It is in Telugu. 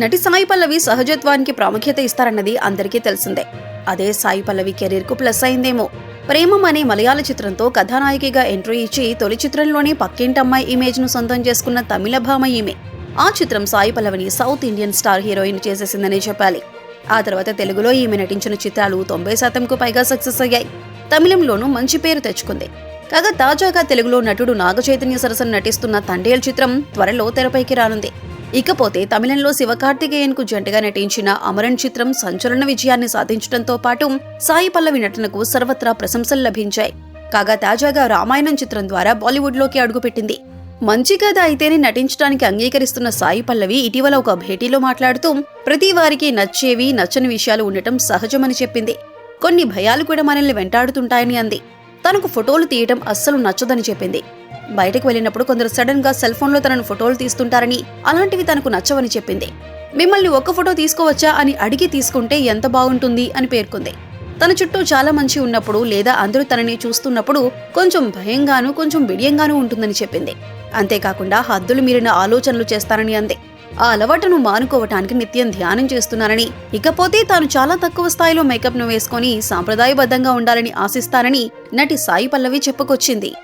నటి సాయి పల్లవి సహజత్వానికి ప్రాముఖ్యత ఇస్తారన్నది అందరికీ తెలిసిందే. అదే సాయి పల్లవి కెరీర్కు ప్లస్ అయిందేమో. ప్రేమం అనే మలయాళ చిత్రంతో కథానాయికగా ఎంట్రీ ఇచ్చి తొలి చిత్రంలోనే పక్కింటమ్మాయి ఇమేజ్ను సొంతం చేసుకున్న తమిళ భామ ఈమె. ఆ చిత్రం సాయి పల్లవిని సౌత్ ఇండియన్ స్టార్ హీరోయిన్ చేసేసిందనే చెప్పాలి. ఆ తర్వాత తెలుగులో ఈమె నటించిన చిత్రాలు తొంభై శాతంకు పైగా సక్సెస్ అయ్యాయి. తమిళంలోనూ మంచి పేరు తెచ్చుకుంది. కాగా తాజాగా తెలుగులో నటుడు నాగచైతన్య సరసన నటిస్తున్న తండేల్ చిత్రం త్వరలో తెరపైకి రానుంది. ఇకపోతే తమిళంలో శివకార్తికేయన్కు జంటగా నటించిన అమరన్ చిత్రం సంచలన విజయాన్ని సాధించడంతో పాటు సాయి పల్లవి నటనకు సర్వత్రా ప్రశంసలు లభించాయి. కాగా తాజాగా రామాయణం చిత్రం ద్వారా బాలీవుడ్లోకి అడుగుపెట్టింది. మంచి కథ అయితేనే నటించడానికి అంగీకరిస్తున్న సాయి పల్లవి ఇటీవల ఒక భేటీలో మాట్లాడుతూ ప్రతి వారికి నచ్చేవి నచ్చని విషయాలు ఉండటం సహజమని చెప్పింది. కొన్ని భయాలు కూడా మనల్ని వెంటాడుతుంటాయని అంది. తనకు ఫోటోలు తీయటం అస్సలు నచ్చదని చెప్పింది. బయటకు వెళ్ళినప్పుడు కొందరు సడన్గా సెల్ ఫోన్లో తనను ఫోటోలు తీస్తుంటారని అలాంటివి తనకు నచ్చవని చెప్పింది. మిమ్మల్ని ఒక్క ఫోటో తీసుకోవచ్చా అని అడిగి తీసుకుంటే ఎంత బాగుంటుంది అని పేర్కొంది. తన చుట్టూ చాలా మంచి ఉన్నప్పుడు లేదా అందరూ తనని చూస్తున్నప్పుడు కొంచెం భయంగాను కొంచెం బిడియంగాను ఉంటుందని చెప్పింది. అంతేకాకుండా హద్దులు మీరిన ఆలోచనలు చేస్తానని అంది. ఆ అలవాటును మానుకోవటానికి నిత్యం ధ్యానం చేస్తున్నానని ఇకపోతే తాను చాలా తక్కువ స్థాయిలో మేకప్ను వేసుకొని సాంప్రదాయబద్ధంగా ఉండాలని ఆశిస్తానని నటి సాయి పల్లవి చెప్పుకొచ్చింది.